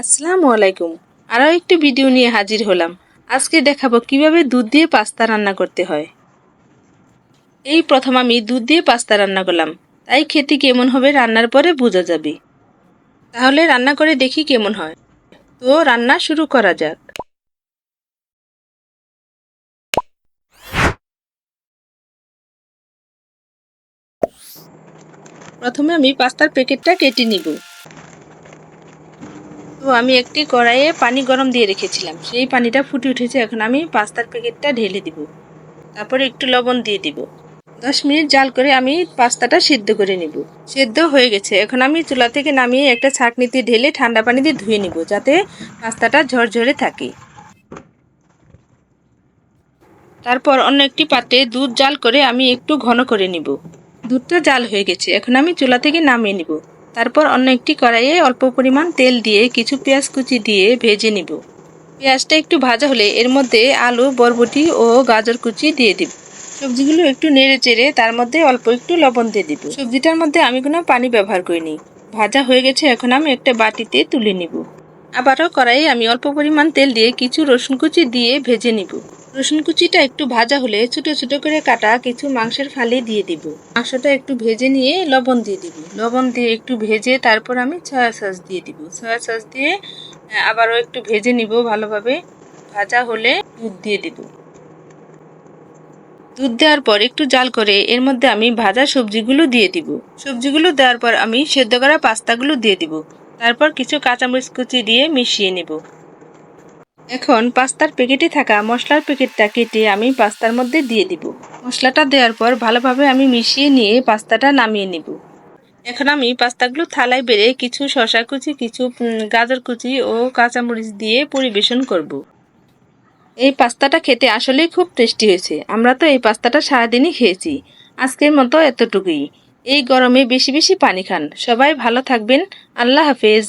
আসসালামু আলাইকুম। আরও একটি ভিডিও নিয়ে হাজির হলাম। আজকে দেখাবো কীভাবে দুধ দিয়ে পাস্তা রান্না করতে হয়। এই প্রথম আমি দুধ দিয়ে পাস্তা রান্না করলাম। তাই খেতে কেমন হবে রান্নার পরে বোঝা যাবে। তাহলে রান্না করে দেখি কেমন হয়। তো রান্না শুরু করা যাক। প্রথমে আমি পাস্তার প্যাকেটটা কেটে নিব। তো আমি একটি কড়াইয়ে পানি গরম দিয়ে রেখেছিলাম। সেই পানিটা ফুটে উঠেছে, এখন আমি পাস্তার প্যাকেটটা ঢেলে দিব। তারপরে একটু লবণ দিয়ে দিব। দশ মিনিট জাল করে আমি পাস্তাটা সিদ্ধ করে নিব। সেদ্ধ হয়ে গেছে। এখন আমি চুলা থেকে নামিয়ে একটা ছাঁকনিতে ঢেলে ঠান্ডা পানি দিয়ে ধুয়ে নিব, যাতে পাস্তাটা ঝরঝরে থাকে। তারপর অন্য একটি পাত্রে দুধ জাল করে আমি একটু ঘন করে নিব। দুধটা জাল হয়ে গেছে। এখন আমি চুলা থেকে নামিয়ে নিব। তারপর অন্য একটি কড়াইয়ে অল্প পরিমাণ তেল দিয়ে কিছু পেঁয়াজ কুচি দিয়ে ভেজে নিব। পেঁয়াজটা একটু ভাজা হলে এর মধ্যে আলু, বরবটি ও গাজর কুচি দিয়ে দিব। সবজিগুলো একটু নেড়ে চেড়ে তার মধ্যে অল্প একটু লবণ দিয়ে দিব। সবজিটার মধ্যে আমি কোনো পানি ব্যবহার করিনি। ভাজা হয়ে গেছে, এখন আমি একটা বাটিতে তুলে নিব। আবারও কড়াইয়ে আমি অল্প পরিমাণ তেল দিয়ে কিছু রসুন কুচি দিয়ে ভেজে নিব। রসুন কুচিটা একটু ভাজা হলে ছোটো ছোটো করে কাটা কিছু মাংসের ফালি দিয়ে দিব। মাংসটা একটু ভেজে নিয়ে লবণ দিয়ে দিব। লবণ দিয়ে একটু ভেজে তারপর আমি সয়া সস দিয়ে দিব। সয়া সস দিয়ে আবারও একটু ভেজে নিব ভালোভাবে। ভাজা হলে দুধ দিয়ে দিব। দুধ দেওয়ার পর একটু জাল করে এর মধ্যে আমি ভাজা সবজিগুলো দিয়ে দিব। সবজিগুলো দেওয়ার পর আমি সেদ্ধ করা পাস্তাগুলো দিয়ে দিব। তারপর কিছু কাঁচামরিচ কুচি দিয়ে মিশিয়ে নেব। এখন পাস্তার প্যাকেটে থাকা মশলার প্যাকেটটা কেটে আমি পাস্তার মধ্যে দিয়ে দিব। মশলাটা দেওয়ার পর ভালোভাবে আমি মিশিয়ে নিয়ে পাস্তাটা নামিয়ে নিব। এখন আমি পাস্তাগুলো থালায় বেড়ে কিছু শশা কুচি, কিছু গাজর কুচি ও কাঁচামরিচ দিয়ে পরিবেশন করব। এই পাস্তাটা খেতে আসলেই খুব টেস্টি হয়েছে। আমরা তো এই পাস্তাটা সারাদিনই খেয়েছি। আজকের মতো এতটুকুই। এই গরমে বেশি বেশি পানি খান। সবাই ভালো থাকবেন। আল্লাহ হাফেজ।